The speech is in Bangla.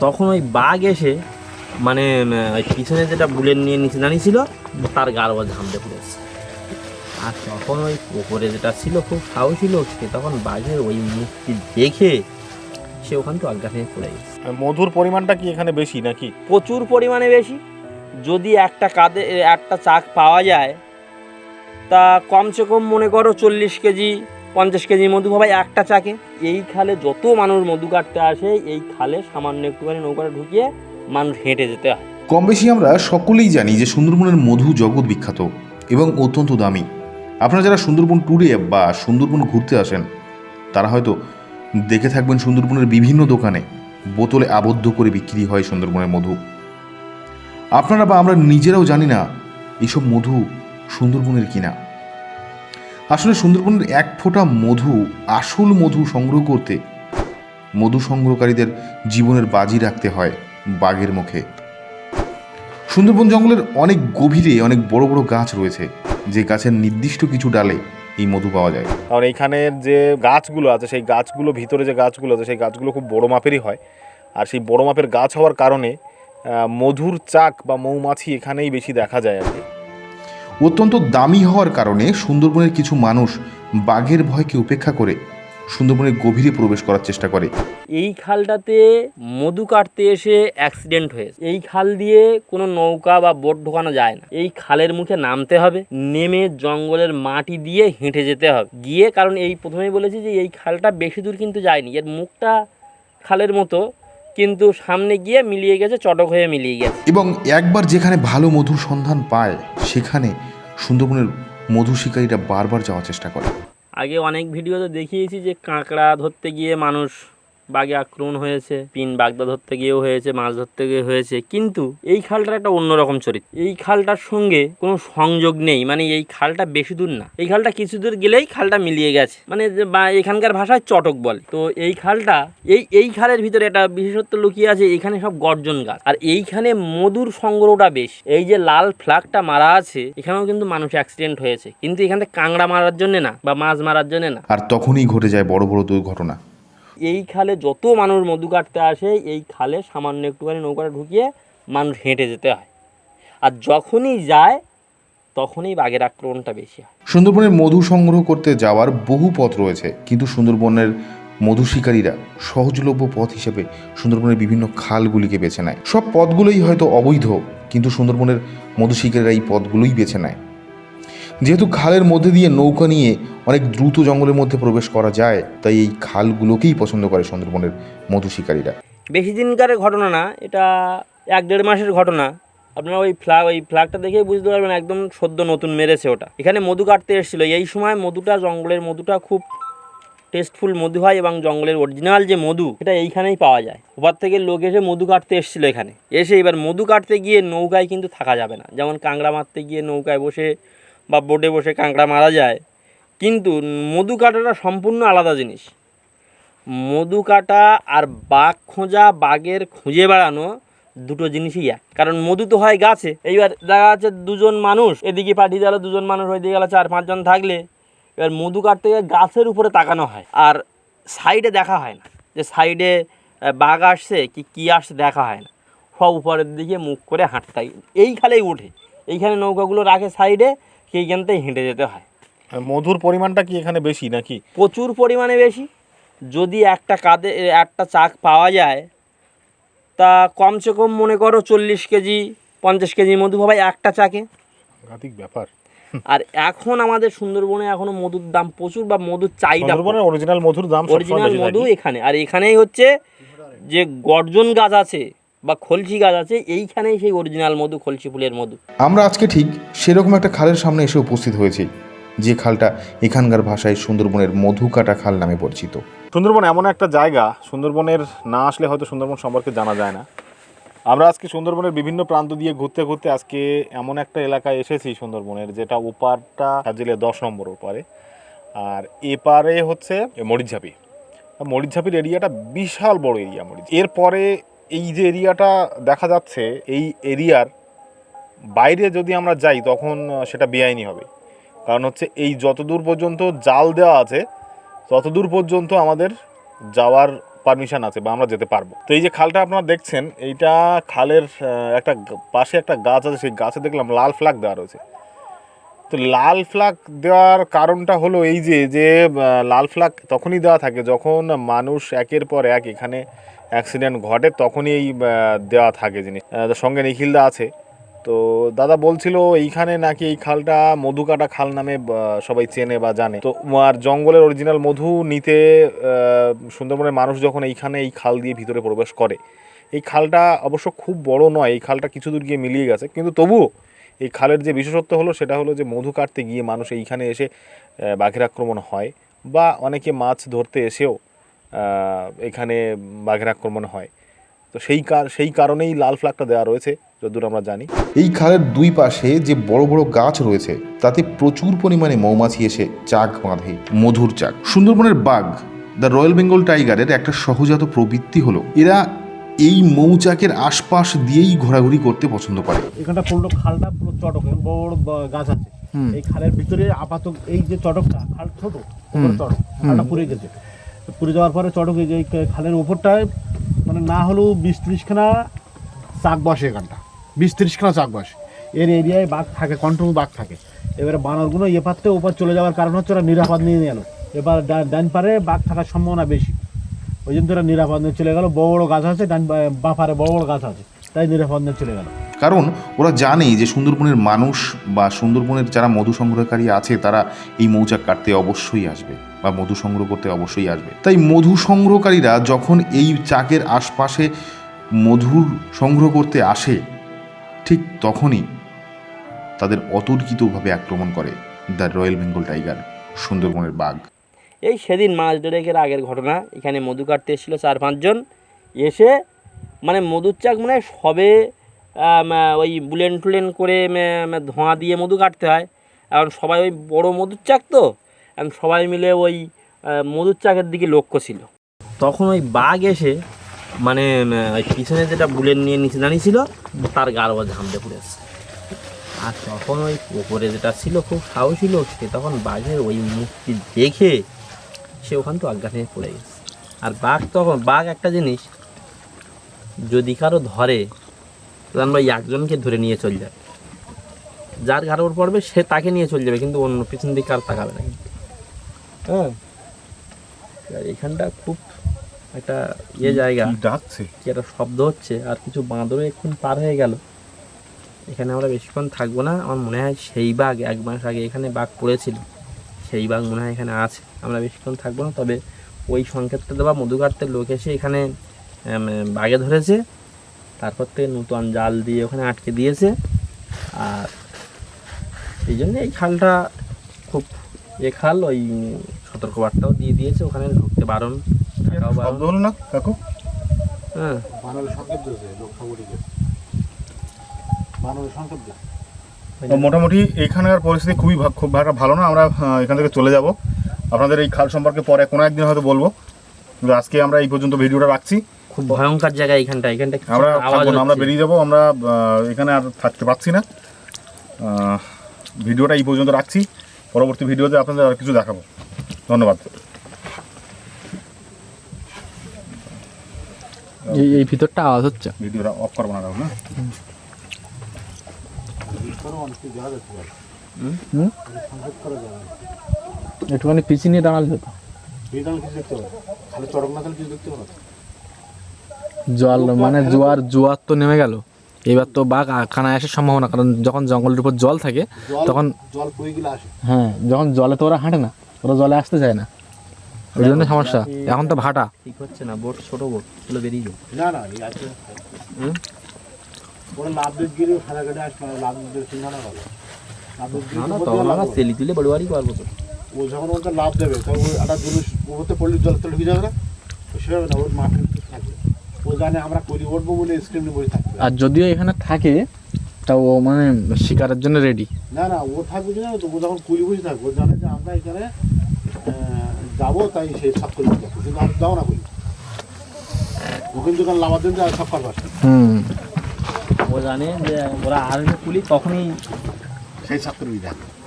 তখন ওই বাঘ এসে মানে ওই পিছনে যেটা বুলেট নিয়ে নিচে দাঁড়িয়েছিল তার গার ওপর ঝামড়ে পড়েছে আর তখন ওই ওপরে যেটা ছিল খুব সাহসী ছিল সে তখন বাঘের ওই মুখটি দেখে সে ওখান থেকে অজ্ঞান হয়ে পড়ে গেছে। মধুর পরিমাণটা কি এখানে বেশি নাকি? প্রচুর পরিমাণে বেশি। যদি একটা কাঁধে একটা চাক পাওয়া যায় তা কমসে কম মনে করো চল্লিশ কেজি পঞ্চাশ কেজি মধু ভাবাই একটা চাকে। এই খালে যত মানুষ মধু কাটতে আসে, এই খালে সামান্য একটুখানি নৌকাটা ঢুকিয়ে মানুষ হেঁটে যেতে হয়। কম বেশি আমরা সকলেই জানি যে সুন্দরবনের মধু জগৎ বিখ্যাত এবং অত্যন্ত দামি। আপনারা যারা সুন্দরবন ট্যুরে বা সুন্দরবন ঘুরতে আসেন, তারা হয়তো দেখে থাকবেন সুন্দরবনের বিভিন্ন দোকানে বোতলে আবদ্ধ করে বিক্রি হয় সুন্দরবনের মধু। আপনারা বা আমরা নিজেরাও জানি না এইসব মধু সুন্দরবনের কিনা। আসলে সুন্দরবনের এক ফোঁটা মধু, আসল মধু সংগ্রহ করতে মধু সংগ্রহকারীদের জীবনের বাজি রাখতে হয় বাঘের মুখে। সুন্দরবন জঙ্গলের অনেক গভীরে অনেক বড় বড় গাছ রয়েছে, যে গাছের নির্দিষ্ট কিছু ডালে এই মধু পাওয়া যায়। কারণ এইখানের যে গাছগুলো আছে, সেই গাছগুলো, ভিতরে যে গাছগুলো আছে, সেই গাছগুলো খুব বড় মাপেরই হয়। আর সেই বড় মাপের গাছ হওয়ার কারণে মধুর চাক বা মৌমাছি এখানেই বেশি দেখা যায় আর কি। অত্যন্ত দামি হওয়ার কারণে সুন্দরবনের কিছু মানুষ বাঘের ভয়কে উপেক্ষা করে সুন্দরবনের গভীরে প্রবেশ করার চেষ্টা করে। এই খালটাতে মধু কাটতে এসে অ্যাক্সিডেন্ট হয়েছে। এই খাল দিয়ে কোনো নৌকা বা বোট ঢোকানো যায় না। এই খালের মুখে নামতে হবে, নেমে জঙ্গলের মাটি দিয়ে হেঁটে যেতে হবে। গিয়ে, কারণ এই প্রথমেই বলেছি যে এই খালটা বেশি দূর কিন্তু যায়নি। এর মুখটা খালের মতো কিন্তু সামনে গিয়ে মিলিয়ে গেছে চটক হয়ে মিলিয়ে গেছে। এবং একবার যেখানে ভালো মধুর সন্ধান পায় সেখানে সুন্দরবনের মধু শিকারীরা বারবার যাওয়ার চেষ্টা করে। আগে অনেক ভিডিওতে দেখিয়েছি যে কাঁকড়া ধরতে গিয়ে মানুষ বাঘে আক্রমণ হয়েছে, পিন বাগদা ধরতে গিয়েও হয়েছে, মাছ ধরতে গিয়ে হয়েছে। কিন্তু এই খালটার একটা অন্যরকম চরিত্র। এই খালটার সঙ্গে কোনো সংযোগ নেই। মানে এই খালটা বেশি দূর না। এই খালটা কিছু দূর গেলেই খালটা মিলিয়ে গেছে। মানে এখানকার ভাষায় চটক বলে। তো এই খালটা, এই এই খালের ভিতরে একটা বিশেষত্ব লুকিয়ে আছে, এখানে সব গর্জন গাছ। আর এইখানে মধুর সংগ্রহটা বেশ। এই যে লাল ফ্ল্যাগটা মারা আছে, এখানেও কিন্তু মানুষ অ্যাক্সিডেন্ট হয়েছে। কিন্তু এখানে কাঁকড়া মারার জন্য না, বা মাছ মারার জন্য না। আর তখনই ঘটে যায় বড় বড় দুর্ঘটনা। এই খালে যত মানুষ মধু কাটতে আসে, এই খালে সামান্য একটুখানি নৌকাটা ঢুকিয়ে মানুষ হেঁটে যেতে হয়। আর যখনই যায়, তখনই বাঘের আক্রমণটা বেশি হয়। সুন্দরবনের মধু সংগ্রহ করতে যাওয়ার বহু পথ রয়েছে, কিন্তু সুন্দরবনের মধু শিকারীরা সহজলভ্য পথ হিসেবে সুন্দরবনের বিভিন্ন খালগুলিকে বেছে নেয়। সব পথগুলোই হয়তো অবৈধ, কিন্তু সুন্দরবনের মধু শিকারীরা এই পথগুলোই বেছে নেয়। যেহেতু খালের মধ্যে দিয়ে নৌকা নিয়ে অনেক দ্রুত জঙ্গলের মধ্যে প্রবেশ করা যায়, তাই এই খালগুলোকেই পছন্দ করে সুন্দরবনের মধু শিকারীরা। বেশি দিনকার ঘটনা না, এটা এক দেড় মাসের ঘটনা। আপনারা ওই ফ্ল্যাগ ওই ফ্ল্যাগটা দেখেই বুঝতে পারবেন একদম সদ্য নতুন মেরেছে ওটা। এখানে মধু কাটতে এসেছিল। এই সময় মধুটা, জঙ্গলের মধুটা খুব টেস্টফুল মধু হয় এবং জঙ্গলের অরিজিনাল যে মধু, এটা এইখানেই পাওয়া যায়। ওপার থেকে লোক এসে মধু কাটতে এসেছিল এখানে। এসে এবার মধু কাটতে গিয়ে নৌকায় কিন্তু থাকা যাবে না। যেমন কাঁকড়া মারতে গিয়ে নৌকায় বসে বা বোটে বসে কাঁকড়া মারা যায়, কিন্তু মধু কাটাটা সম্পূর্ণ আলাদা জিনিস। মধু কাটা আর বাঘ খোঁজা, বাঘের খুঁজে বেড়ানো দুটো জিনিসই এক। কারণ মধু তো হয় গাছে। এইবার দেখা যাচ্ছে দুজন মানুষ, এদিকে পাঠিয়ে গেল দুজন মানুষ ওইদিকে গেল চার পাঁচজন থাকলে, এবার মধু কাটতে গিয়ে গাছের উপরে তাকানো হয়। আর সাইডে দেখা হয় না। যে সাইডে বাঘ আসছে কি, কী আসছে দেখা হয় না। সব উপরের দিকে মুখ করে হাঁটতে এই খালেই ওঠে। এইখানে নৌকাগুলো রাখে সাইডে থেকে হেঁটে যেতে হয়। মধুর পরিমাণটা কি এখানে বেশি নাকি? প্রচুর পরিমাণে বেশি। যদি একটা কাঁধে একটা চাক পাওয়া যায় তা কমসে কম মনে করো চল্লিশ কেজি পঞ্চাশ কেজি মধু ভাবাই একটা চাকে। ব্যাপার। আর এখন আমাদের সুন্দরবনে এখনও মধুর দাম প্রচুর বা মধুর চাহিদা সুন্দরবনের অরিজিনাল মধুর দাম অরিজিনাল মধু এখানে। আর এখানেই হচ্ছে যে গর্জন গাছ আছে বা খলসি গাছ আছে এইখানেই সেই অরিজিনাল মধু খলসি ফুলের মধু। আমরা আজকে ঠিক সেরকম একটা খালের সামনে এসে উপস্থিত হয়েছি যে খালটা এখানকার ভাষায় সুন্দরবনের মধু কাটা খাল নামে পরিচিত। সুন্দরবন এমন একটা জায়গা সুন্দরবনের না আসলে হয়তো সুন্দরবন সম্পর্কে জানা যায় না। আমরা আজকে সুন্দরবনের বিভিন্ন প্রান্ত দিয়ে ঘুরতে ঘুরতে আজকে এমন একটা এলাকায় এসেছি সুন্দরবনের যেটা ওপারটা সাজিলে দশ নম্বর ওপারে। আর এপারে হচ্ছে মরিচঝাপি। মরিচঝাপির এরিয়াটা বিশাল বড় এরিয়া মরিচ। এরপরে এই যে এরিয়াটা দেখা যাচ্ছে, এই এরিয়ার বাইরে যদি আমরা যাই, তখন সেটা বেআইনি হবে। কারণ হচ্ছে এই যতদূর পর্যন্ত জাল দেওয়া আছে, ততদূর পর্যন্ত আমাদের যাওয়ার পারমিশন আছে বা আমরা যেতে পারব। তো এই যে খালটা আপনারা দেখছেন, এইটা খালের একটা পাশে একটা গাছ আছে, সেই গাছে দেখলাম লাল ফ্ল্যাগ দেওয়া রয়েছে। তো লাল ফ্ল্যাগ দেওয়ার কারণটা হলো এই যে যে লাল ফ্ল্যাগ তখনই দেওয়া থাকে যখন মানুষ একের পর এক এখানে অ্যাক্সিডেন্ট ঘটে, তখনই এই দেওয়া থাকে জিনিস। সঙ্গে নিখিলদা আছে। তো দাদা বলছিল, এইখানে নাকি এই খালটা মধুকাটা খাল নামে সবাই চেনে বা জানে। তো আর জঙ্গলের অরিজিনাল মধু নিতে সুন্দরবনের মানুষ যখন এইখানে এই খাল দিয়ে ভিতরে প্রবেশ করে, এই খালটা অবশ্য খুব বড় নয়, এই খালটা কিছু দূর গিয়ে মিলিয়ে গেছে। কিন্তু তবুও এই খালের যে বিশেষত্ব হলো, সেটা হলো যে মধু কাটতে গিয়ে মানুষ এইখানে এসে বাঘের আক্রমণ হয় বা অনেকে মাছ ধরতে এসেও এখানে বাঘের আক্রমণ হয়। তো সেই সেই কারণেই লাল ফ্ল্যাগটা দেওয়া রয়েছে, যতদূর আমরা জানি। এই খালের দুই পাশে যে বড় বড় গাছ রয়েছে, তাতে প্রচুর পরিমাণে মৌমাছি এসে চাক বাঁধে, মধুর চাক। সুন্দরবনের বাঘ, দ্য রয়্যাল বেঙ্গল টাইগারের একটা সহজাত প্রবৃত্তি হলো। এরা এই মৌচাকের আশপাশ দিয়েই ঘোরাঘুরি করতে পছন্দ করে। এখানটা পুরো খালটা পুরো চটক বড় গাছ আছে। এই খালের ভিতরে আপাতত এই যে চটকটা খাল ছোট চটক খালটা পুড়ে গেছে। পুড়ে যাওয়ার পরে চটক এই যে খালের উপরটায় মানে না হলেও বিশ ত্রিশখানা চাক বসে এখানটা। বিশ ত্রিশখানা চাক বসে। এর এরিয়ায় বাঘ থাকে কন্ট্রোল বাঘ থাকে। এবারে বানরগুলো এপার থেকে ওপার চলে যাওয়ার কারণ হচ্ছে ওরা নিরাপদ নিয়ে গেল এবার ডান পারে বাঘ থাকার সম্ভাবনা বেশি। ওই জন্য ওরা নিরাপদ চলে গেল, বড় বড় গাছ আছে, ডান পা- বাঁ পারে বড় বড় গাছ আছে, তাই নিরাপদ চলে গেল। কারণ ওরা জানে যে সুন্দরবনের মানুষ বা সুন্দরবনের যারা মধু সংগ্রহকারী আছে, তারা এই মৌচাক কাটতে অবশ্যই আসবে বা মধু সংগ্রহ করতে অবশ্যই আসবে। তাই মধু সংগ্রহকারীরা যখন এই চাকের আশপাশে মধুর সংগ্রহ করতে আসে, ঠিক তখনই তাদের অতর্কিতভাবে আক্রমণ করে দ্য রয়্যাল বেঙ্গল টাইগার, সুন্দরবনের বাঘ। এই সেদিন মাস দেড়েকের আগের ঘটনা। এখানে মধু কাটতে এসেছিল চার পাঁচজন। এসে মানে মধুর চাক মানে সবে ওই বুলেন টুলেন করে ধোঁয়া দিয়ে মধু কাটতে হয়। এখন সবাই ওই বড় মধুর চাক তো? এখন সবাই মিলে ওই মধুর চাকের দিকে লক্ষ্য ছিল। তখন ওই বাঘ এসে মানে ওই পিছনে যেটা বুলেন নিয়ে নিচে দাঁড়িয়েছিল তার গার ওপর ঝামড়ে পড়েছে আর তখন ওই ওপরে যেটা ছিল, খুব সাহসী লোক, সে তখন বাঘের ওই মুখটি দেখে সে ওখান তো অজ্ঞান হয়ে পড়ে গেছে। আর বাঘ তখন বাঘ একটা জিনিস যদি কারও ধরে তখন ওই একজনকে ধরে নিয়ে চলে যাবে যার ঘাড়ের উপর পড়বে সে তাকে নিয়ে চলে যাবে কিন্তু অন্য পিছন দিকে আর তাকাবে না। কিন্তু হ্যাঁ এখানটা খুব একটা ইয়ে জায়গা। ডাকছে? কি একটা শব্দ হচ্ছে আর কিছু বাঁদরও এক্ষুনি পার হয়ে গেল। এখানে আমরা বেশিক্ষণ থাকব না। আমার মনে হয় সেই বাঘ এক মাস আগে এখানে বাঘ পড়েছিল। সেই বাঘ মনে হয় এখানে আছে। আমরা বেশিক্ষণ থাকব না তবে ওই সংকেতটা দেওয়া মধু কাটতে লোক এসে এখানে বাঘে ধরেছে। তারপর থেকে নতুন জাল দিয়ে ওখানে আটকে দিয়েছে। আর এই জন্য এই খালটা খুব এ খাল ওই সতর্কবার্তাও দিয়ে দিয়েছে ওখানে ঢুকতে বারণ না কাকু? হ্যাঁ। বানরের সংকেত দিয়েছে লোক সংকেত মোটামুটি এখানকার পরিস্থিতি খুবই খুব ভালো ভালো না। আমরা এখান থেকে চলে যাব। আপনাদের এই খাল সম্পর্কে পরে কোনো একদিন হয়তো বলব। কিন্তু আজকে আমরা এই পর্যন্ত ভিডিওটা রাখছি। খুব ভয়ঙ্কর জায়গা এখানটা এখানটা আমরা থাকব না আমরা বেরিয়ে যাব। আমরা এখানে আর থাকতে পারছি না। ভিডিওটা এই পর্যন্ত রাখছি। পরবর্তী ভিডিওতে আপনাদের আর কিছু দেখাবো। ধন্যবাদ। এই এই ভিতরটা আওয়াজ হচ্ছে। ভিডিওটা অফ করব না না? একটুখানি পিছিয়ে নিয়ে দাঁড়ালে হতো। জল মানে জোয়ার জোয়ার তো নেমে গেল। এবার তো বাঘ আখানায় আসার সম্ভাবনা কারণ যখন জঙ্গলের উপর জল থাকে তখন জল আসে? হ্যাঁ যখন জলে তো ওরা হাঁটে না ওরা জলে আসতে চায় না। ওই জন্য সমস্যা। এখন তো ভাটা। ঠিক হচ্ছে না বোট ছোট বোট বেরিয়ে না না? ওরা লাভ দিয়ে গিয়ে সারা গাড়ি আসবে না লাভ দিয়ে না করো লাভ দিয়ে না না গিয়ে তখন আমরা সেলি তুলে বড় বাড়ি পারব তো। ও যখন ওটা লাভ দেবে তখন একটা জিনিস ওতে পড়লে জল তলে ঢুকে যাবে না। তো সেভাবে না ওর মাঠের থাকবে ও জানে আমরা করি উঠবো বলে স্ক্রিন বসে থাকবে। আর যদিও এখানে থাকে তা ও মানে শিকারের জন্য রেডি না না ও থাকবে কি না তো? ও যখন কুড়ি বসে থাকবে ও জানে যে আমরা এখানে আহ, যাব তাই সেই সব করে কিন্তু যাও না করি ও কিন্তু লাভার দিন সব কাজ হুম। ও জানে যে ওরা আসবে পুলিশ তখনই সেই দিতে হবে